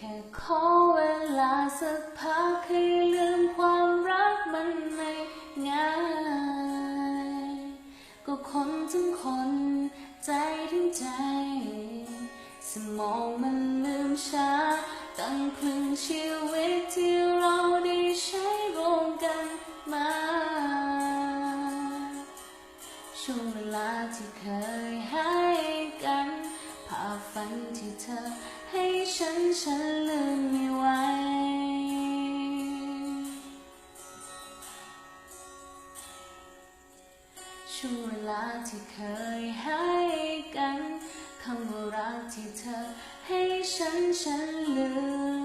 แค่ขอเวลาสักพักให้ลืมความรักมันไม่ง่าย ก็คนทั้งคน ใจทั้งใจ สมองมันลืมช้า ตั้งครึ่งชีวิตที่เราได้ใช้ร่วมกันมา ช่วงเวลาที่เคยห้กันภาพฝันที่เธอให้ฉันฉันลืมไม่ไหวช่วงเวลาที่เคยให้กันคำว่ารักที่เธอให้ฉันฉันลืม